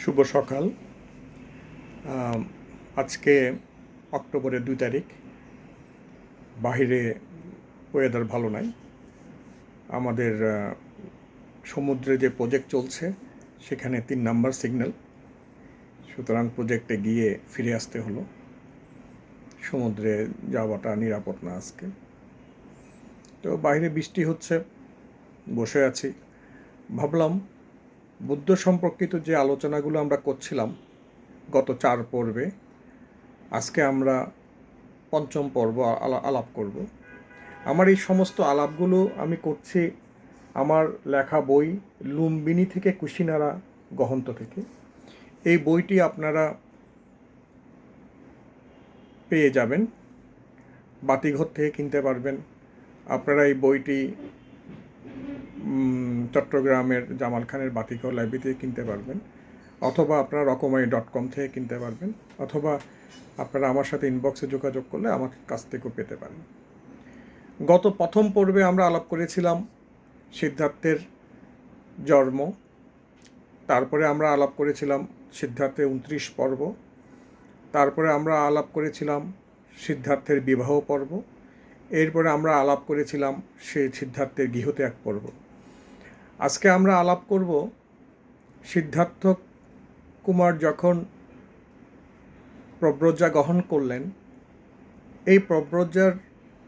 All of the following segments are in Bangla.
শুভ সকাল। আজকে অক্টোবরের দুই তারিখ। বাহিরে ওয়েদার ভালো নাই। আমাদের সমুদ্রে যে প্রজেক্ট চলছে, সেখানে তিন নাম্বার সিগন্যাল সুতরাং প্রজেক্টে গিয়ে ফিরে আসতে হলো। সমুদ্রে যাওয়াটা নিরাপদ না আজকে। তো বাইরে বৃষ্টি হচ্ছে, বসে আছি। ভাবলাম বুদ্ধ সম্পর্কিত যে আলোচনাগুলো আমরা করছিলাম গত চার পর্বে, আজকে আমরা পঞ্চম পর্ব আলা- আলাপ করব। আমার এই সমস্ত আলাপগুলো আমি করছি আমার লেখা বই লুম্বিনী থেকে কুশিনারা গহন্ত থেকে। এই বইটি আপনারা পেয়ে যাবেন, বাতিঘর থেকে কিনতে পারবেন। আপনারা এই বইটি চট্টগ্রামের জামাল খানের বাতিঘর লাইব্রেরি থেকে কিনতে পারবেন। অথবা আপনারা রকমারি ডট কম থেকে কিনতে পারবেন। অথবা আপনারা আমার সাথে ইনবক্সে যোগাযোগ করলে আমার কাছ থেকেও পেতে পারেন। গত প্রথম পর্বে আমরা আলাপ করেছিলাম সিদ্ধার্থের জন্ম। তারপরে আমরা আলাপ করেছিলাম সিদ্ধার্থের উনত্রিশ পর্ব। তারপরে আমরা আলাপ করেছিলাম সিদ্ধার্থের বিবাহ পর্ব। এরপরে আমরা আলাপ করেছিলাম সে সিদ্ধার্থের গৃহত্যাগ পর্ব। আজকে আমরা আলাপ করব সিদ্ধার্থ কুমার যখন প্রব্রজ্জা গ্রহণ করলেন, এই প্রব্রজ্জার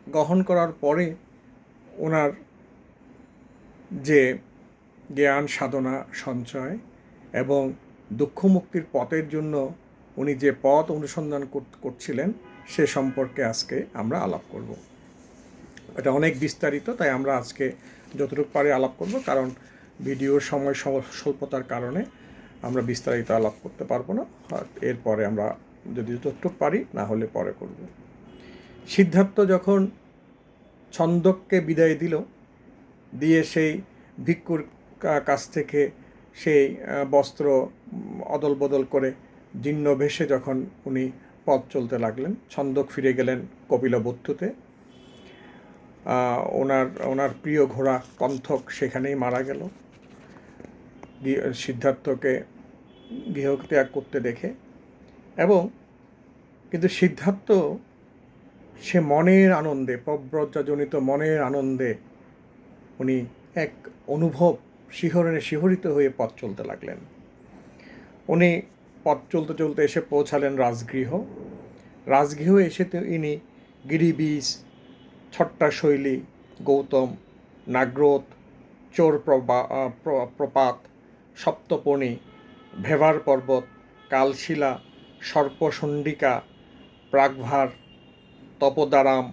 গ্রহণ করার পরে ওনার যে জ্ঞান, সাধনা, সঞ্চয় এবং দুঃখ মুক্তির পথের জন্য উনি যে পথ অনুসন্ধান কর- করছিলেন, সে সম্পর্কে আজকে আমরা আলাপ করব। এটা অনেক বিস্তারিত, তাই আমরা আজকে যতটুকু পারি আলাপ করব কারণ ভিডিওর সময় স্বল্পতার কারণে আমরা বিস্তারিত আলাপ করতে পারব না। এরপরে আমরা যদি যতটুকু পারি না হলে পরে করব। সিদ্ধার্থ যখন ছন্দককে বিদায় দিল দিয়ে সেই ভিক্ষুর কাছ থেকে সেই বস্ত্র অদল বদল করে জীর্ণ ভেসে যখন উনি পথ চলতে লাগলেন ছন্দক ফিরে গেলেন কপিলবদ্ধুতে আহ, ওনার ওনার প্রিয় ঘোড়া কন্থক সেখানেই মারা গেল। সিদ্ধার্থকে গৃহত্যাগ করতে দেখে। এবং কিন্তু সিদ্ধার্থ, সে মনের আনন্দে প্রব্রজ্জাজনিত মনের আনন্দে উনি এক অনুভব শিহরণে শিহরিত হয়ে পথ চলতে লাগলেন। উনি পথ চলতে চলতে এসে পৌঁছালেন রাজগৃহ। রাজগৃহ এসে ইনি গিরিবীজ ছট্টা শৈলী, গৌতম নাগ্রোত চোর প্রপাত, সপ্তপণি, ভেভার পর্বত, কালশিলা সর্পসণ্ডিকা প্রাগভার, তপদারাম,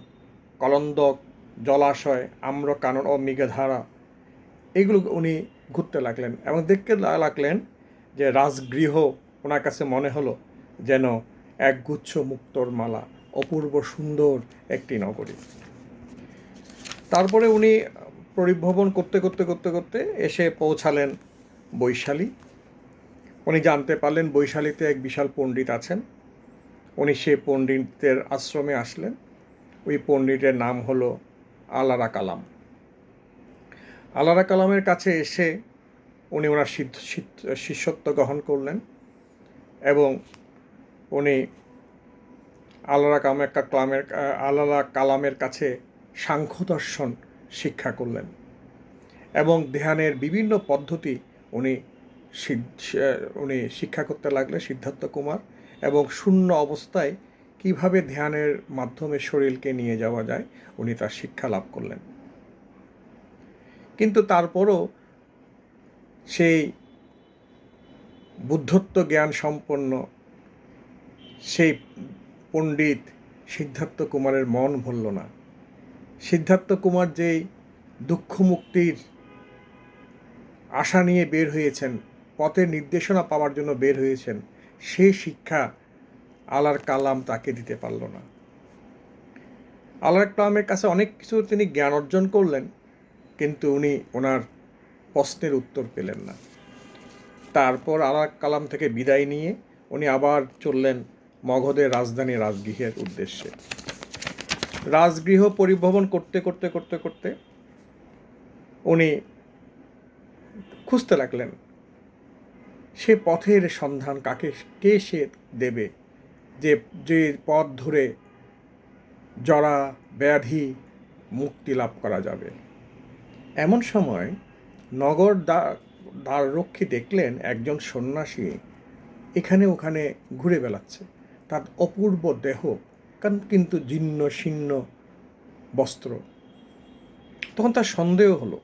কলন্দক, জলাশয়, আম্রকানন ও মেঘধারা। এগুলো উনি ঘুরতে লাগলেন এবং দেখতে লাগলেন যে রাজগৃহ ওনার কাছে মনে হলো যেন এক গুচ্ছ মুক্তোর মালা, অপূর্ব সুন্দর একটি নগরী। তারপরে উনি পরিভ্রমণ করতে করতে করতে করতে এসে পৌঁছালেন বৈশালী। উনি জানতে পারলেন বৈশালীতে এক বিশাল পণ্ডিত আছেন। উনি সে পণ্ডিতের আশ্রমে আসলেন। ওই পণ্ডিতের নাম হলো আলারা কালাম। আলারা কালামের কাছে এসে উনি ওনার শিষ্যত্ব গ্রহণ করলেন এবং উনি আলারা কালামের আলারা কালামের কাছে সাংখ্য দর্শন শিক্ষা করলেন এবং ধ্যানের বিভিন্ন পদ্ধতি উনি উনি শিক্ষা করতে লাগলেন সিদ্ধার্থ কুমার এবং শূন্য অবস্থায় কীভাবে ধ্যানের মাধ্যমে শরীরকে নিয়ে যাওয়া যায়, উনি তার শিক্ষা লাভ করলেন। কিন্তু তারপরও সেই বুদ্ধত্ব জ্ঞান সম্পন্ন সেই পণ্ডিত সিদ্ধার্থ কুমারের মন ভরল না। সিদ্ধার্থ কুমার যেই দুঃখ মুক্তির আশা নিয়ে বের হয়েছেন, পথের নির্দেশনা পাওয়ার জন্য বের হয়েছেন সেই শিক্ষা আলার কালাম তাকে দিতে পারল না। আলার কালামের কাছে অনেক কিছু তিনি জ্ঞান অর্জন করলেন, কিন্তু উনি ওনার প্রশ্নের উত্তর পেলেন না। তারপর আলার কালাম থেকে বিদায় নিয়ে উনি আবার চললেন মগধের রাজধানী রাজগৃহের উদ্দেশ্যে। রাজগৃহ পরিভ্রমণ করতে করতে করতে করতে উনি খুঁজতে লাগলেন, সে পথের সন্ধান কাকে, কে সে দেবে? যে যে পথ ধরে জরা ব্যাধি মুক্তি লাভ করা যাবে। এমন সময় নগর দ্বার রক্ষী দেখলেন একজন সন্ন্যাসী এখানে, ওখানে ঘুরে বেড়াচ্ছে। তার অপূর্ব দেহ কিন্তু জীর্ণ শীর্ণ বস্ত্র। তখন তার সন্দেহ হলো,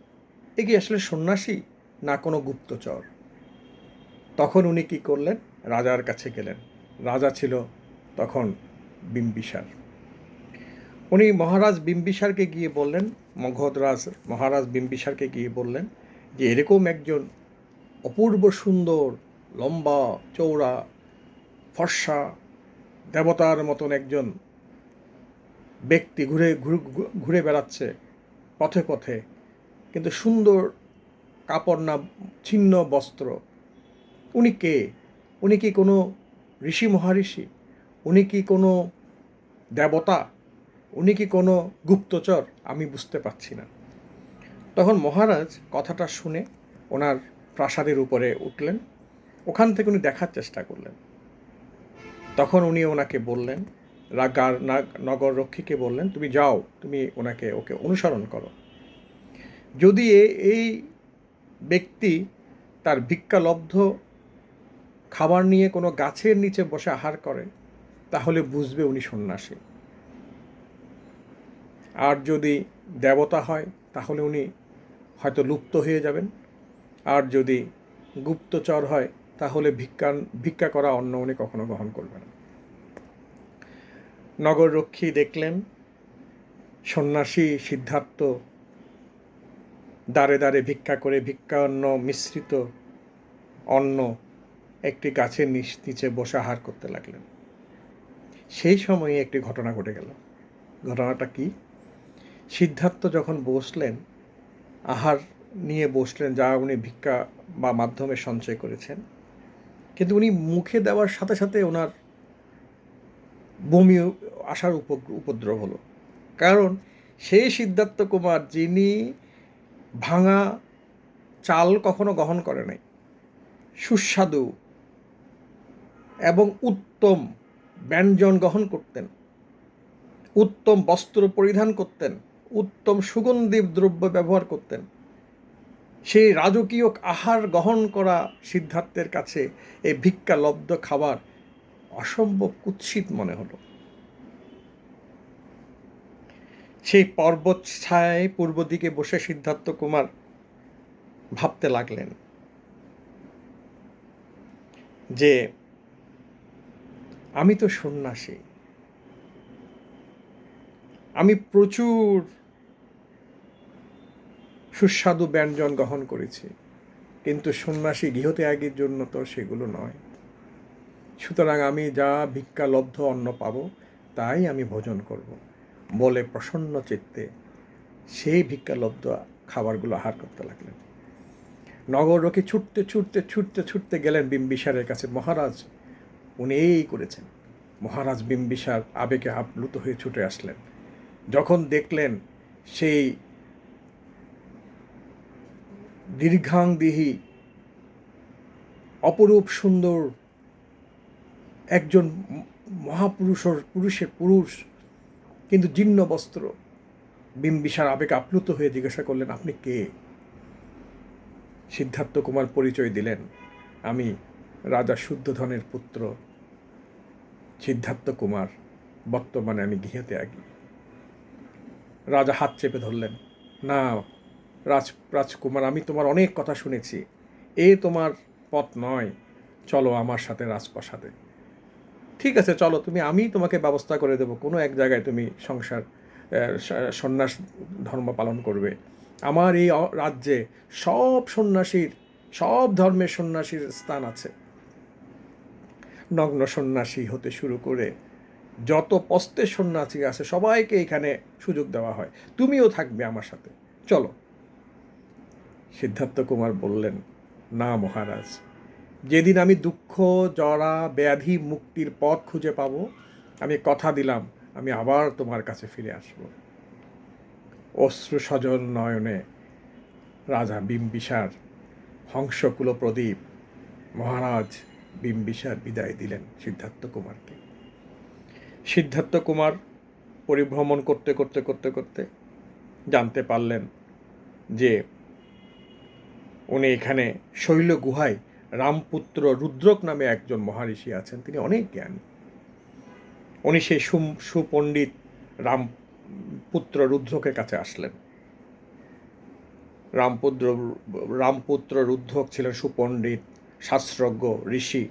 এ কি আসলে সন্ন্যাসী না কোনো গুপ্তচর? তখন উনি কি করলেন? রাজার কাছে গেলেন। রাজা ছিল তখন বিম্বিসার। উনি মহারাজ বিম্বিসারকে গিয়ে বললেন মগধরাজ মহারাজ বিম্বিসারকে গিয়ে বললেন যে, এরকম একজন অপূর্ব সুন্দর, লম্বা চৌড়া ফর্সা, দেবতার মতন একজন ব্যক্তি ঘুরে ঘুরে বেড়াচ্ছে পথে পথে। কিন্তু সুন্দর কাপড় না, ছিন্ন বস্ত্র। উনি কে? উনি কি কোনো ঋষি মহারিষি? উনি কি কোনো দেবতা? উনি কি কোনো গুপ্তচর? আমি বুঝতে পারছি না। তখন মহারাজ কথাটা শুনে ওনার প্রাসাদের উপরে উঠলেন। ওখান থেকে উনি দেখার চেষ্টা করলেন। তখন উনি ওনাকে বললেন রাগার নগর রক্ষীকে বললেন, তুমি যাও, তুমি ওনাকে, ওকে অনুসরণ করো। যদি এই ব্যক্তি তার ভিক্ষালব্ধ খাবার নিয়ে কোনো গাছের নিচে বসে আহার করে, তাহলে বুঝবে উনি সন্ন্যাসী। আর যদি দেবতা হয়, তাহলে উনি হয়তো লুপ্ত হয়ে যাবেন। আর যদি গুপ্তচর হয়, তাহলে ভিক্ষা ভিক্ষা করা অন্য উনি কখনো গ্রহণ করবেন না। নগররক্ষী দেখলেন সন্ন্যাসী সিদ্ধার্থ দাঁড়ে দাঁড়ে ভিক্ষা করে ভিক্ষা অন্ন মিশ্রিত অন্ন একটি গাছের নিচে বসে আহার করতে লাগলেন। সেই সময়ে একটি ঘটনা ঘটে গেল। ঘটনাটা কি? সিদ্ধার্থ যখন বসলেন, আহার নিয়ে বসলেন যা উনি ভিক্ষা বা মাধ্যমে সঞ্চয় করেছেন, কিন্তু উনি মুখে দেওয়ার সাথে সাথে ওনার বমি আসার উপদ্রব হলো। কারণ সেই সিদ্ধার্থ কুমার যিনি ভাঙা চাল কখনো গ্রহণ করে নাই, সুস্বাদু এবং উত্তম ব্যঞ্জন গ্রহণ করতেন, উত্তম বস্ত্র পরিধান করতেন, উত্তম সুগন্ধি দ্রব্য ব্যবহার করতেন, সেই রাজকীয় আহার গ্রহণ করা সিদ্ধার্থের কাছে এই ভিক্ষা লব্ধ খাবার অসম্ভব কুৎসিত মনে হলো। সেই পর্বত ছায় পূর্ব দিকে বসে সিদ্ধার্থ কুমার ভাবতে লাগলেন যে, আমি তো সন্ন্যাসী। আমি প্রচুর সুস্বাদু ব্যঞ্জন গ্রহণ করেছি, কিন্তু সন্ন্যাসী গৃহত্যাগের জন্য তো সেগুলো নয়। সুতরাং আমি যা ভিক্ষা লব্ধ অন্ন পাবো, তাই আমি ভোজন করব। বলে প্রসন্ন চিত্তে সেই ভিক্ষালব্ধ খাবারগুলো আহার করতে লাগলেন। নগর রোকে ছুটতে ছুটতে ছুটতে ছুটতে গেলেন বিম্বিসারের কাছে। মহারাজ, উনি এই করেছেন। মহারাজ বিম্বিসার আবেগে আপ্লুত হয়ে ছুটে আসলেন। যখন দেখলেন সেই দীর্ঘাংদিহী অপরূপ সুন্দর একজন মহাপুরুষর, পুরুষের পুরুষ, কিন্তু জীর্ণ বস্ত্র। বিম্বিসার আবেগ আপ্লুত হয়ে জিজ্ঞাসা করলেন, আপনি কে? সিদ্ধার্থ কুমার পরিচয় দিলেন, আমি রাজা শুদ্ধধনের পুত্র। সিদ্ধার্থ কুমার, বর্তমানে আমি গৃহতে আগি রাজা হাত চেপে ধরলেন, না, রাজ, রাজকুমার, আমি তোমার অনেক কথা শুনেছি। এ তোমার পথ নয়। চলো আমার সাথে রাজপ্রাসাদে। ঠিক আছে, চলো, তুমি, আমি তোমাকে ব্যবস্থা করে দেবো। কোনো এক জায়গায় তুমি সংসার সন্ন্যাস ধর্ম পালন করবে। আমার এই রাজ্যে সব সন্ন্যাসীর, সব ধর্মের সন্ন্যাসীর স্থান আছে। নগ্ন সন্ন্যাসী হতে শুরু করে যত পস্তের সন্ন্যাসী আছে, সবাইকে এখানে সুযোগ দেওয়া হয়। তুমিও থাকবে আমার সাথে। চলো। সিদ্ধার্থ কুমার বললেন, না মহারাজ। যেদিন আমি দুঃখ, জরা, ব্যাধি, মুক্তির পথ খুঁজে পাব, আমি কথা দিলাম, আমি আবার তোমার কাছে ফিরে আসব। অশ্রু নয়নে রাজা বিম্বিসার, হংসকুল প্রদীপ, মহারাজ বিম্বিসার বিদায় দিলেন সিদ্ধার্থ কুমারকে। সিদ্ধার্থ কুমার পরিভ্রমণ করতে করতে করতে করতে জানতে পারলেন যে উনি এখানে শৈল গুহায় রামপুত্র রুদ্রক নামে একজন মহারিষি আছেন, তিনি অনেক জ্ঞানী। উনি সেই সুপণ্ডিত রামপুত্র রুদ্রকের কাছে আসলেন। রামপুত্র রামপুত্র রুদ্রক ছিলেন সুপণ্ডিত, শাস্ত্রজ্ঞ, ঋষি।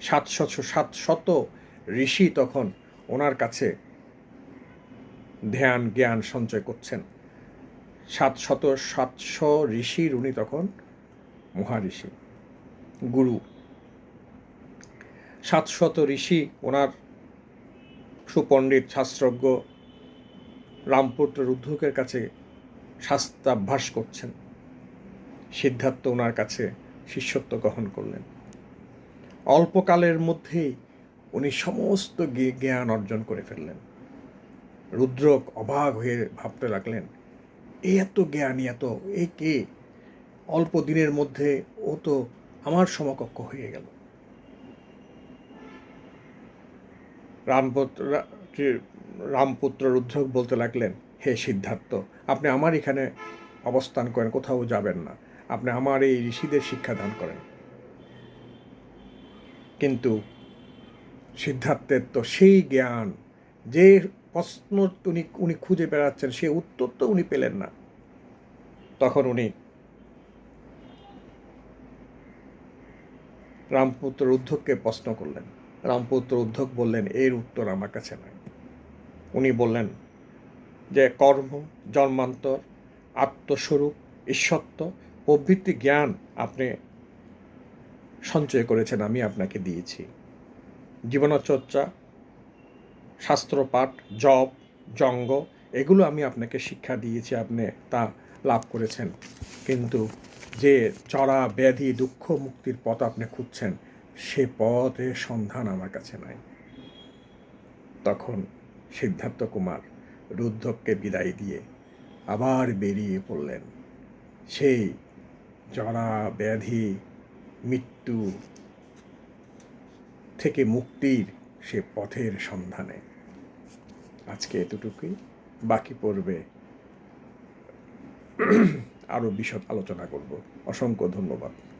সাতশত সাতশত ঋষি তখন ওনার কাছে ধ্যান, জ্ঞান সঞ্চয় করছেন। সাতশত সাতশো ঋষির উনি তখন মহারিষি। গুরু। সাতশত ঋষি ওনার সুপণ্ডিত শাস্ত্রজ্ঞ রামপুত্র রুদ্ধকের কাছে শাস্ত্রাভ্যাস করছেন। সিদ্ধার্থ ওনার কাছে শিষ্যত্ব গ্রহণ করলেন। অল্পকালের মধ্যেই উনি সমস্ত জ্ঞ- জ্ঞান অর্জন করে ফেললেন। রুদ্রক অবাক হয়ে ভাবতে লাগলেন, এ এত জ্ঞানী, এত, এ কে? অল্প দিনের মধ্যে ও তো আমার সমকক্ষ হয়ে গেল। রামপুত্র রামপুত্র রুদ্রক বলতে লাগলেন, হে সিদ্ধার্থ, আপনি আমার এখানে অবস্থান করেন, কোথাও যাবেন না। আপনি আমার এই ঋষিদের শিক্ষাদান করেন। কিন্তু সিদ্ধার্থের তো সেই জ্ঞান, যে প্রশ্ন উনি উনি খুঁজে বেড়াচ্ছেন, সে উত্তর তো উনি পেলেন না। তখন উনি রামপুত্র উদ্ধবকে প্রশ্ন করলেন। রামপুত্র উদ্ধব বললেন, এর উত্তর আমার কাছে নাই। উনি বললেন যে, কর্ম, জন্মান্তর, আত্মস্বরূপ ঈশ্বত্ব প্রভৃতি জ্ঞান আপনি সঞ্চয় করেছেন, আমি আপনাকে দিয়েছি। জীবনচর্চা, শাস্ত্রপাঠ, জপ, জঙ্গ, এগুলো আমি আপনাকে শিক্ষা দিয়েছি, আপনি তা লাভ করেছেন। কিন্তু যে চড়া ব্যাধি দুঃখ মুক্তির পথ আপনি খুঁজছেন, সে পথের সন্ধান আমার কাছে নাই। তখন সিদ্ধার্থ কুমার রুদ্ধককে বিদায় দিয়ে আবার বেরিয়ে পড়লেন। সেই জরা ব্যাধি মৃত্যু থেকে মুক্তির সে পথের সন্ধানে। আজকে এতটুকুই। বাকি পড়বে আরও বিশদ আলোচনা করব। অসংখ্য ধন্যবাদ।